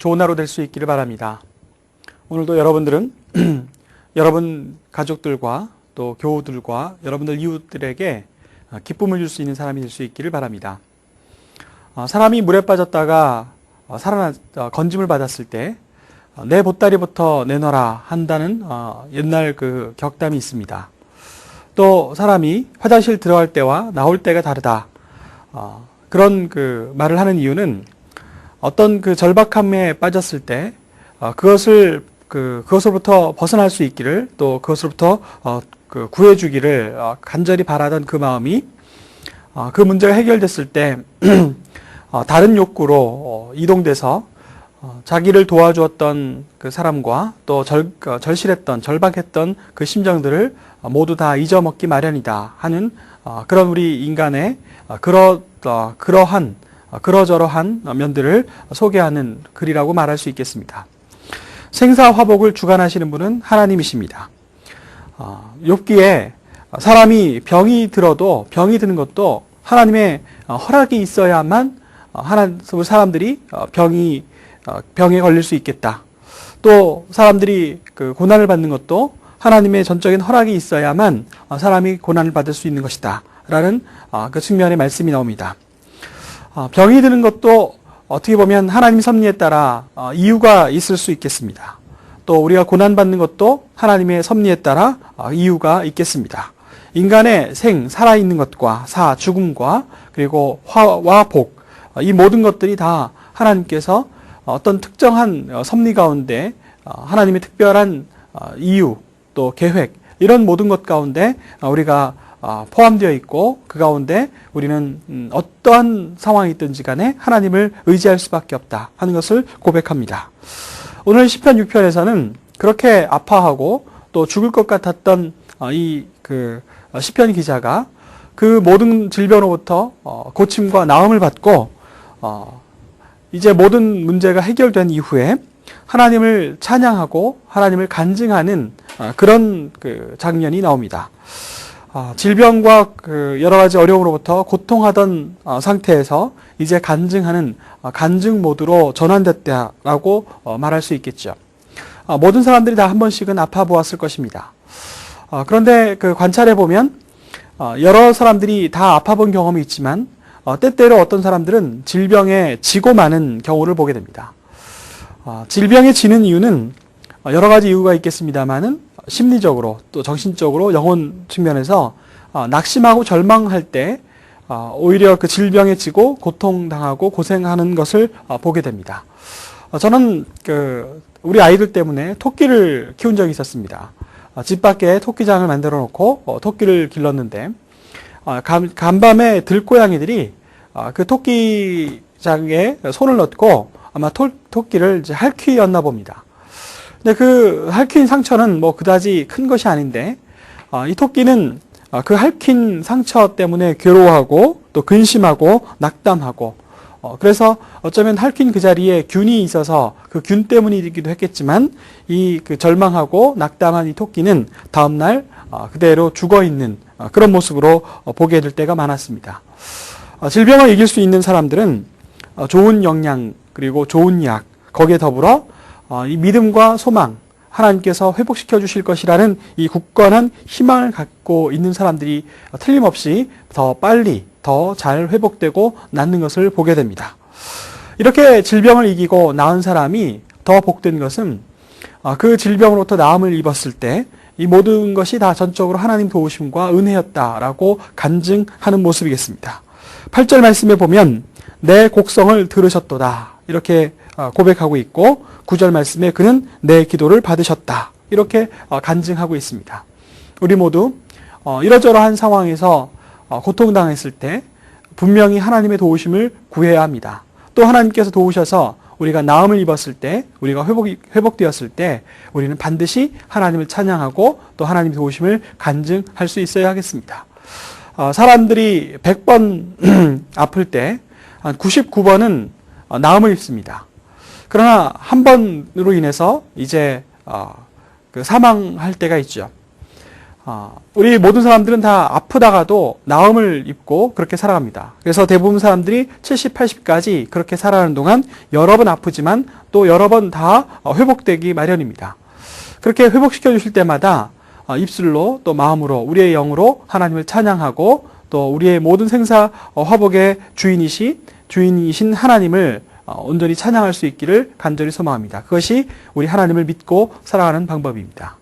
좋은 하루 될 수 있기를 바랍니다. 오늘도 여러분들은 여러분 가족들과 또 교우들과 여러분들 이웃들에게 기쁨을 줄 수 있는 사람이 될 수 있기를 바랍니다. 어, 사람이 물에 빠졌다가 어, 살아나 어, 건짐을 받았을 때 내 보따리부터 내놔라 한다는 옛날 그 격담이 있습니다. 또 사람이 화장실 들어갈 때와 나올 때가 다르다. 그런 그 말을 하는 이유는 어떤 그 절박함에 빠졌을 때 그것을 그 그것으로부터 벗어날 수 있기를 또 그것으로부터 그 구해주기를 간절히 바라던 그 마음이 그 문제가 해결됐을 때 다른 욕구로 이동돼서 어, 자기를 도와주었던 그 사람과 또 절, 어, 절실했던 절박했던 그 심정들을 모두 다 잊어먹기 마련이다 하는 어, 그런 우리 인간의 그러 그러한 그러저러한 면들을 소개하는 글이라고 말할 수 있겠습니다. 생사 화복을 주관하시는 분은 하나님이십니다. 욥기에 사람이 병이 들어도 병이 드는 것도 하나님의 허락이 있어야만 하나 사람들이 병이 어, 병에 걸릴 수 있겠다. 또 사람들이 그 고난을 받는 것도 하나님의 전적인 허락이 있어야만 어, 사람이 고난을 받을 수 있는 것이다. 라는 어, 그 측면의 말씀이 나옵니다. 병이 드는 것도 어떻게 보면 하나님 섭리에 따라 이유가 있을 수 있겠습니다. 또 우리가 고난받는 것도 하나님의 섭리에 따라 이유가 있겠습니다. 인간의 생, 살아있는 것과 사, 죽음과 그리고 화와 복, 이 모든 것들이 다 하나님께서 어떤 특정한 어, 섭리 가운데 어, 하나님의 특별한 어, 이유 또 계획 이런 모든 것 가운데 우리가 포함되어 있고 그 가운데 우리는 음, 어떠한 상황이 있든지 간에 하나님을 의지할 수밖에 없다 하는 것을 고백합니다. 오늘 시편 6편에서는 그렇게 아파하고 또 죽을 것 같았던 이 그 시편 기자가 그 모든 질병으로부터 고침과 나음을 받고 이제 모든 문제가 해결된 이후에 하나님을 찬양하고 하나님을 간증하는 어, 그런 그 장면이 나옵니다. 아, 질병과 그 여러 가지 어려움으로부터 고통하던 어, 상태에서 이제 간증하는 어, 간증 모드로 전환됐다라고 말할 수 있겠죠. 모든 사람들이 다 한 번씩은 아파 보았을 것입니다. 그런데 그 관찰해 보면 여러 사람들이 다 아파 본 경험이 있지만 어, 때때로 어떤 사람들은 질병에 지고 마는 경우를 보게 됩니다. 어, 질병에 지는 이유는 여러 가지 이유가 있겠습니다만은 심리적으로 또 정신적으로 영혼 측면에서 어, 낙심하고 절망할 때 어, 오히려 그 질병에 지고 고통당하고 고생하는 것을 어, 보게 됩니다. 어, 저는 그 우리 아이들 때문에 토끼를 키운 적이 있었습니다. 집 밖에 토끼장을 만들어 놓고 토끼를 길렀는데 어, 간밤에 들고양이들이 어, 그 토끼장에 손을 넣고 아마 토, 끼를 할퀴였나 봅니다. 근데 그 할퀴인 상처는 뭐 그다지 큰 것이 아닌데 어, 이 토끼는 그 할퀴인 상처 때문에 괴로워하고 또 근심하고 낙담하고 그래서 어쩌면 할퀴인 그 자리에 균이 있어서 그 균 때문이기도 했겠지만 이 그 절망하고 낙담한 이 토끼는 다음날 그대로 죽어 있는 어, 그런 모습으로 어, 보게 될 때가 많았습니다. 어, 질병을 이길 수 있는 사람들은 좋은 영양 그리고 좋은 약 거기에 더불어 이 믿음과 소망 하나님께서 회복시켜 주실 것이라는 이 굳건한 희망을 갖고 있는 사람들이 틀림없이 더 빨리 더 잘 회복되고 낫는 것을 보게 됩니다. 이렇게 질병을 이기고 나은 사람이 더 복된 것은 그 질병으로부터 나음을 입었을 때 이 모든 것이 다 전적으로 하나님 도우심과 은혜였다라고 간증하는 모습이겠습니다. 8절 말씀에 보면 내 곡성을 들으셨도다 이렇게 어, 고백하고 있고 9절 말씀에 그는 내 기도를 받으셨다 이렇게 어, 간증하고 있습니다. 우리 모두 어, 이러저러한 상황에서 고통당했을 때 분명히 하나님의 도우심을 구해야 합니다. 또 하나님께서 도우셔서 우리가 나음을 입었을 때, 우리가 회복이, 회복되었을 때, 우리는 반드시 하나님을 찬양하고 또 하나님의 도우심을 간증할 수 있어야 하겠습니다. 어, 사람들이 100번 아플 때, 99번은 어, 나음을 입습니다. 그러나 한 번으로 인해서 이제 어, 그 사망할 때가 있죠. 어, 우리 모든 사람들은 다 아프다가도 나음을 입고 그렇게 살아갑니다. 그래서 대부분 사람들이 70, 80까지 그렇게 살아가는 동안 여러 번 아프지만 또 여러 번 다 회복되기 마련입니다. 그렇게 회복시켜 주실 때마다 어, 입술로 또 마음으로 우리의 영으로 하나님을 찬양하고 또 우리의 모든 생사 어, 화복의 주인이시 주인이신 하나님을 어, 온전히 찬양할 수 있기를 간절히 소망합니다. 그것이 우리 하나님을 믿고 살아가는 방법입니다.